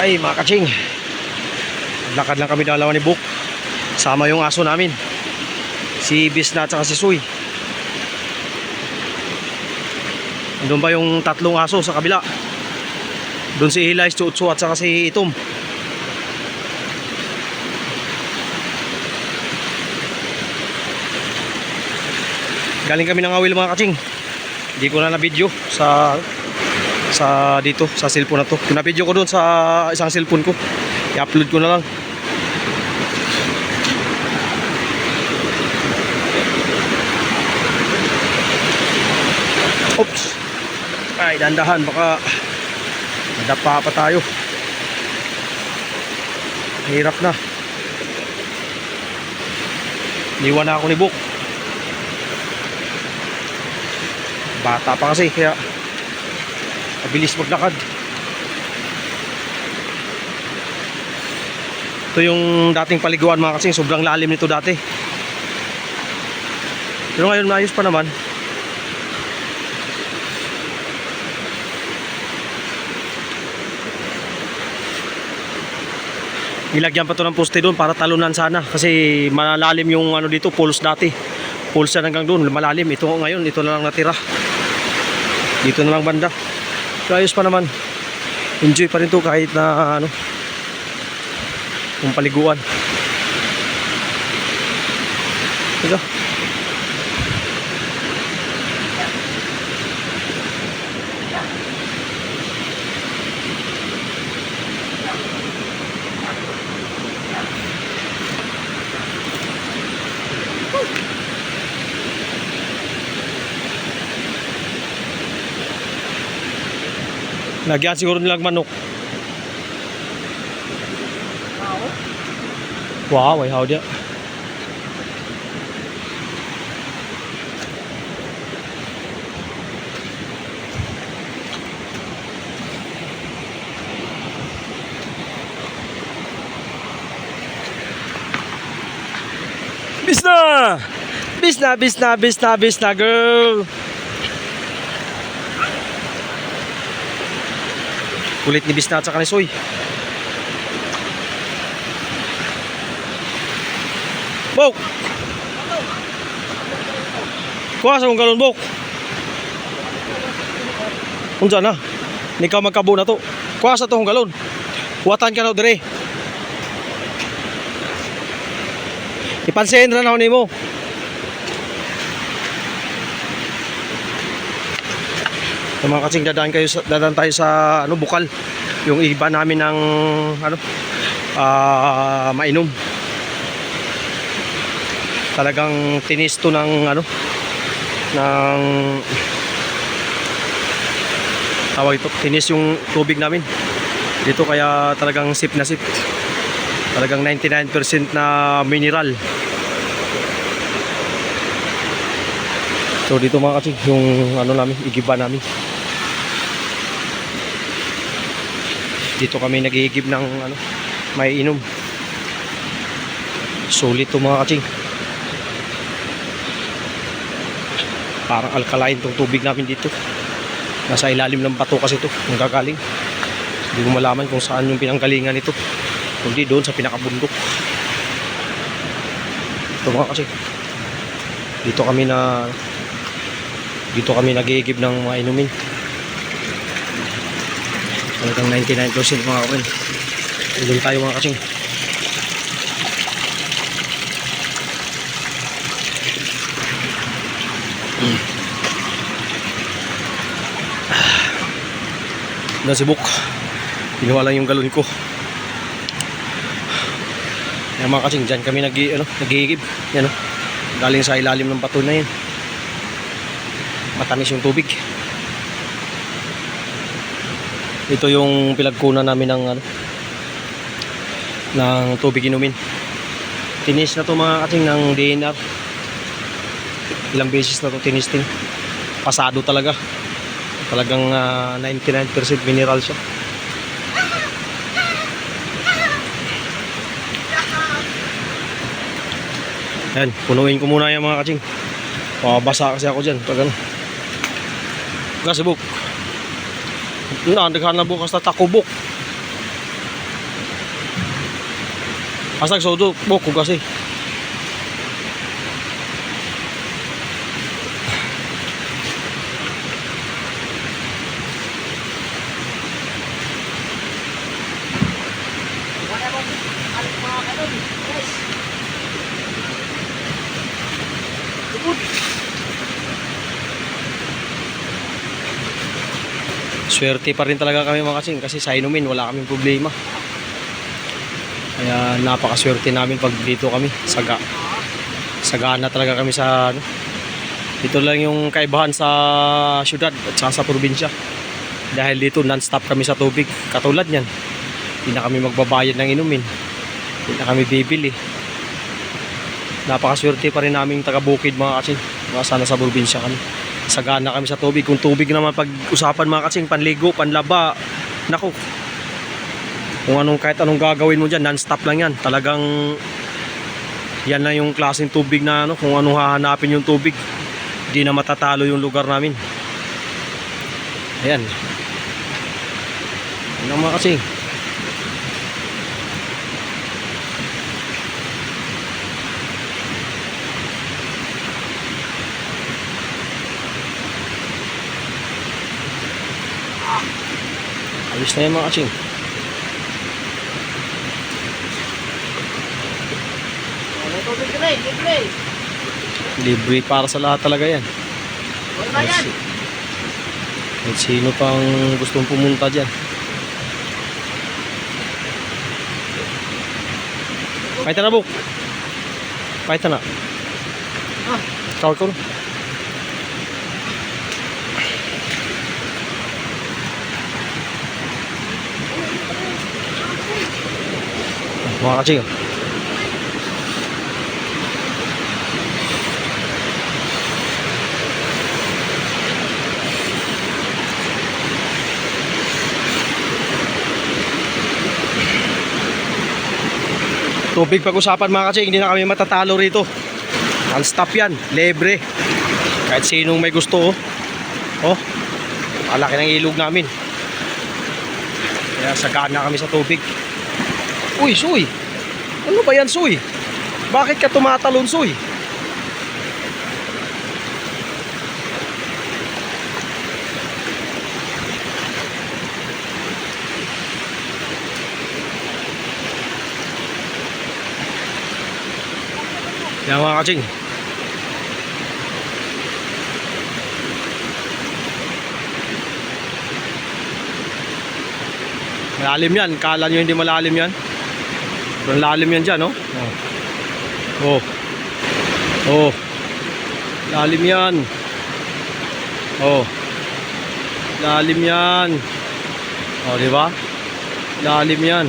Ay mga kaching. Lakad lang kami dalawa ni Book. Sama yung aso namin. Si Bisna at si Suy. Doon ba yung tatlong aso sa kabila? Doon si si Chutsu at si Itom Galing kami ng awil mga kaching. Hindi ko na na-video sa sa dito sa cellphone na to. Pinabidyo ko doon sa isang cellphone ko. I-upload ko na lang. Oops. Ay, dandahan baka madapa pa tayo. Hirap na. Niwan na ako ni Book. Bata pa kasi kaya mabilis maglakad ito yung dating paliguan mga kasing sobrang lalim nito dati pero ngayon maayos pa naman Ilagyan pa to ng poste doon para talunan sana kasi malalim yung ano dito, poles dati. Poles yan hanggang doon, malalim. Ito ngayon, ito na lang natira. Dito na lang banda. So, ayos pa naman. Enjoy pa rin to kahit na ano yung paliguan. Ito. Lagyan siguro nilang manok. Wow, ay how dia. Bisna! Bisna, bisna, bisna, bisna, girl! Kulit ni Bisna at saka ni Soy. Bok! Kuha sa kong galon, Bok. Unsa na? Ni ka magkabo na to. Kuha sa tong galon. Kuwatan ka na dire. Ipansin na na nimo. Sa mga kasing dadaan kayo sa, dadaan tayo sa ano bukal. Yung iba namin ng ano ah mainom. Talagang tinis to ng ano ng tawag ito, tinis yung tubig namin. Dito kaya talagang sip na sip. Talagang 99% na mineral. So dito mga kasing yung ano namin, igiba namin. Dito kami nagigib ng ano, may inom. Sulit to mga katsing. Parang alkaline tong tubig namin dito. Nasa ilalim ng bato kasi to, ang gagaling. Hindi ko malaman kung saan yung pinanggalingan nito. Kundi doon sa pinakabundok. Ito mga kasi. Dito kami na dito kami nagigib ng mga inumin. Talagang 99% mga kapatid. Doon tayo mga kasing. Hmm. Na si Buk. Pinuha lang yung galon ko. Yan mga kasing, dyan kami nag, ano, nagigib. Yan o. Galing sa ilalim ng bato na yan. Matamis yung tubig. Ito yung pinagkunan namin ng ano ng tubig inumin. Tinis na to mga kating ng DNR. Ilang beses na to tinis din. Pasado talaga. Talagang ah, 99% mineral siya. Yan, punuin ko muna yung mga katsing. Pabasa kasi ako dyan. Pag ano. Gasibok. Nandaghan na bukas na takubok. Asag sodo, boko kasi. Swerte pa rin talaga kami mga kasing kasi sa inumin wala kaming problema. Kaya napakaswerte namin pag dito kami. Saga. Sagana talaga kami sa ano. Dito lang yung kaibahan sa syudad at sa probinsya. Dahil dito non-stop kami sa tubig. Katulad niyan. Hindi na kami magbabayad ng inumin. Hindi na kami bibili. Napakaswerte pa rin namin taga-bukid mga kasing. Mga sana sa probinsya kami. Sagana kami sa tubig. Kung tubig naman pag-usapan mga kasing, panligo, panlaba, naku, kung anong kahit anong gagawin mo dyan, non-stop lang yan. Talagang yan lang yung klaseng tubig na ano, kung anong hahanapin yung tubig. Hindi na matatalo yung lugar namin. Ayan. Ano mga kasing? Ayos na yan mga kasing. Libre para sa lahat talaga yan. Kahit, si- kahit sino pang gustong pumunta dyan. Kahit na buk. Kahit na. Ah. Tawag ko na. Mga kaching. Tubig pag-usapan mga kasi, hindi na kami matatalo rito. Non-stop yan, libre. Kahit sinong may gusto, oh. Oh, malaki ng ilog namin. Kaya sagana kami sa tubig. Uy, Suy! Ano ba yan, Suy? Bakit ka tumatalon, Suy? Yan mga kaching. Malalim yan. Kala nyo hindi malalim yan. Pero lalim yan dyan, no? Oh. Oh. Oh. Lalim yan. Oh. Lalim yan. Oh, di ba? Lalim yan.